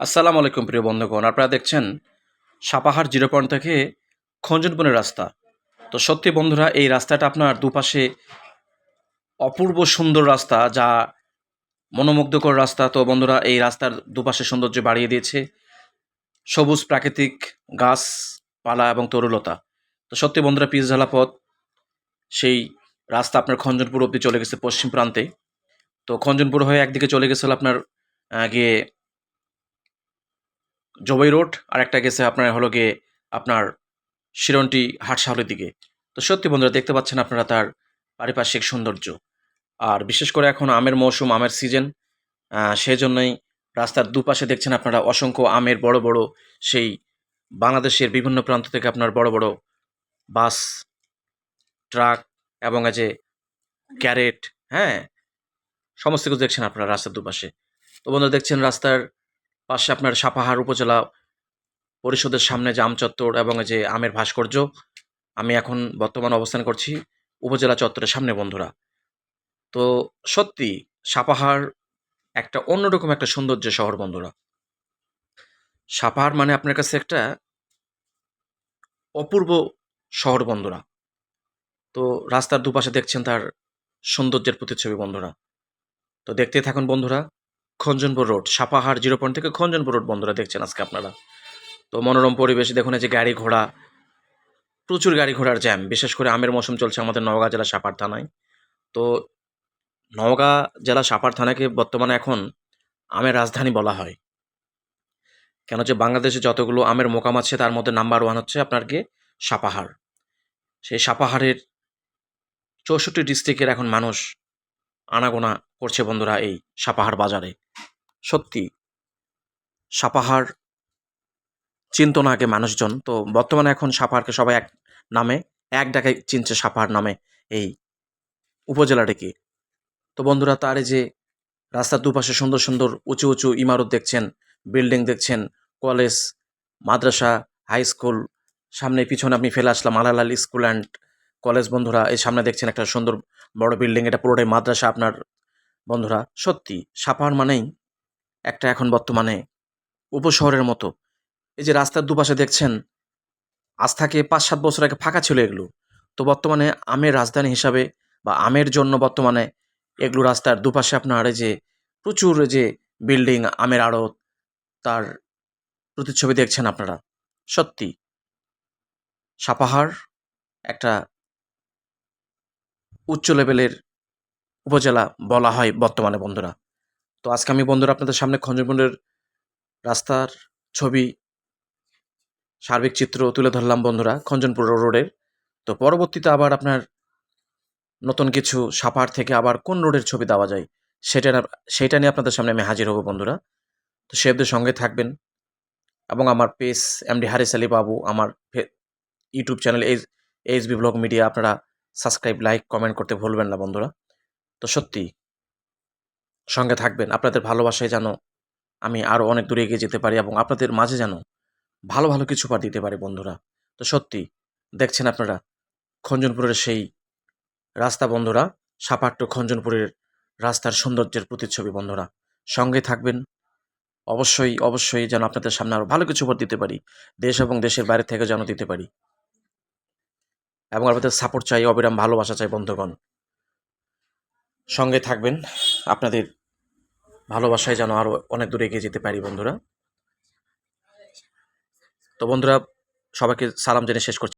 আসসালামু আলাইকুম প্রিয় বন্ধুগণ, আপনারা দেখছেন সাপাহার জিরো পয়েন্ট থেকে খঞ্জনপুরের রাস্তা। তো সত্যি বন্ধুরা, এই রাস্তাটা আপনার দুপাশে অপূর্ব সুন্দর রাস্তা, যা মনোমুগ্ধকর রাস্তা। তো বন্ধুরা, এই রাস্তার দুপাশে সৌন্দর্য বাড়িয়ে দিয়েছে সবুজ প্রাকৃতিক গাছপালা এবং তরুলতা। তো সত্যি বন্ধুরা পিস ঝালা পথ, সেই রাস্তা আপনার খঞ্জনপুর অবধি চলে গেছে পশ্চিম প্রান্তে। তো খঞ্জনপুর হয়ে একদিকে চলে গেছিল আপনার গিয়ে জবাই রোড আর একটা গেছে আপনার হলো গিয়ে আপনার শিরন্টি হাটশাহলের দিকে। তো সত্যি বন্ধুরা, দেখতে পাচ্ছেন আপনারা তার পারিপার্শ্বিক সৌন্দর্য। আর বিশেষ করে এখন আমের মৌসুম, আমের সিজন সেই জন্যই রাস্তার দুপাশে দেখছেন আপনারা অসংখ্য আমের বড় বড় সেই বাংলাদেশের বিভিন্ন প্রান্ত থেকে আপনার বড় বড় বাস, ট্রাক এবং যে ক্যারেট হ্যাঁ সমস্ত কিছু দেখছেন আপনারা রাস্তার দুপাশে। তো বন্ধুরা, দেখছেন রাস্তার পাশে আপনার সাপাহার উপজেলা পরিষদের সামনে যে আম চত্বর এবং যে আমের ভাস্কর্য, আমি এখন বর্তমান অবস্থান করছি উপজেলা চত্বরের সামনে, বন্ধুরা। তো সত্যি, সাপাহার একটা অন্যরকম একটা সৌন্দর্য শহর, বন্ধুরা। সাপাহার মানে আপনার কাছে একটা অপূর্ব শহর, বন্ধুরা। তো রাস্তার দুপাশে দেখছেন তার সৌন্দর্যের প্রতিচ্ছবি, বন্ধুরা। তো দেখতে থাকুন, বন্ধুরা Khanjanpur road Sapahar zero point থেকে খঞ্জনপুর রোড বন্ধুরা দেখছেন আজকে আপনারা। তো মনোরম পরিবেশে দেখুন এই যে গাড়ি ঘোড়া, প্রচুর গাড়ি ঘোড়ার জ্যাম, বিশেষ করে আমের মৌসুম চলছে আমাদের নওগাঁ জেলা সাপার থানায়। তো নওগাঁ জেলা সাপার থানাকে বর্তমানে এখন আমের রাজধানী বলা হয়। কেন যে বাংলাদেশে যতগুলো আমের মোকাম আছে তার মধ্যে নাম্বার ওয়ান হচ্ছে আপনার কি সাপাহার সেই সাপাহারের চৌষট্টি ডিস্ট্রিক্টের এখন মানুষ আনাগোনা করছে বন্ধুরা এই সাপাহার বাজারে। সত্যি, সাপাহার চিনত না আগে মানুষজন। তো বর্তমানে এখন সাপাহারকে সবাই এক নামে, এক ডাকে চিনছে সাপাহার নামে এই উপজেলাটিকে তো বন্ধুরা, তার যে রাস্তার দুপাশে সুন্দর সুন্দর উঁচু উঁচু ইমারত দেখছেন, বিল্ডিং দেখছেন, কলেজ, মাদ্রাসা, হাই স্কুল, সামনে পিছনে আপনি ফেলে আসলাম, আলালাল স্কুল অ্যান্ড কলেজ। বন্ধুরা, এই সামনে দেখছেন একটা সুন্দর বড় বিল্ডিং, এটা পুরোটাই মাদ্রাসা আপনার। বন্ধুরা, সত্যি, সাপাহার মানেই একটা এখন বর্তমানে উপশহরের মতো। এই যে রাস্তার দুপাশে দেখছেন, আজ থেকে পাঁচ সাত বছর আগে ফাঁকা ছিল এগুলো। তো বর্তমানে আমের রাজধানী হিসাবে বা আমের জন্য বর্তমানে এগুলো রাস্তার দুপাশে আপনার যে প্রচুর যে বিল্ডিং, আমের আড়ত, তার প্রতিচ্ছবি দেখছেন আপনারা। সত্যি। সাপাহার একটা উচ্চ লেভেলের উপজেলা বলা হয় বর্তমানে বন্ধুরা। তো আজকে আমি বন্ধুরা আপনাদের সামনে খঞ্জনপুরের রাস্তার ছবি, সার্বিক চিত্র তুলে ধরলাম বন্ধুরা খঞ্জনপুর রোডের তো পরবর্তীতে আবার আপনার নতুন কিছু সাপার থেকে আবার কোন রোডের ছবি দেওয়া যায়, সেটা সেটা নিয়ে আপনাদের সামনে আমি হাজির হব বন্ধুরা। তো সেবদের সঙ্গে থাকবেন এবং আমার পেজ এমডি হারিস আলী বাবু, আমার YouTube channel H H B blog media, আপনারা সাবস্ক্রাইব, লাইক, কমেন্ট করতে ভুলবেন না বন্ধুরা। তো সত্যি সঙ্গে থাকবেন। আপনাদের ভালোবাসায় যেন আমি আরও অনেক দূরে এগিয়ে যেতে পারি এবং আপনাদের মাঝে যেন ভালো ভালো কিছু পার দিতে পারি বন্ধুরা। তো সত্যি, দেখছেন আপনারা, খঞ্জনপুরের সেই রাস্তা বন্ধুরা, সাপাট্ট খঞ্জনপুরের রাস্তার সৌন্দর্যের প্রতিচ্ছবি বন্ধুরা। সঙ্গে থাকবেন, অবশ্যই অবশ্যই যেন আপনাদের সামনে আরও ভালো কিছু উপহার দিতে পারি, দেশ এবং দেশের বাইরে থেকে যেন দিতে পারি। এবং আপনাদের সাপোর্ট চাই, অবিরাম ভালোবাসা চাই বন্ধুগণ। সঙ্গে থাকবেন আপনাদের ভালোবাসায় যেন আরও অনেক দূরে এগিয়ে যেতে পারি বন্ধুরা। তো বন্ধুরা, সবাইকে সালাম জেনে শেষ করছি।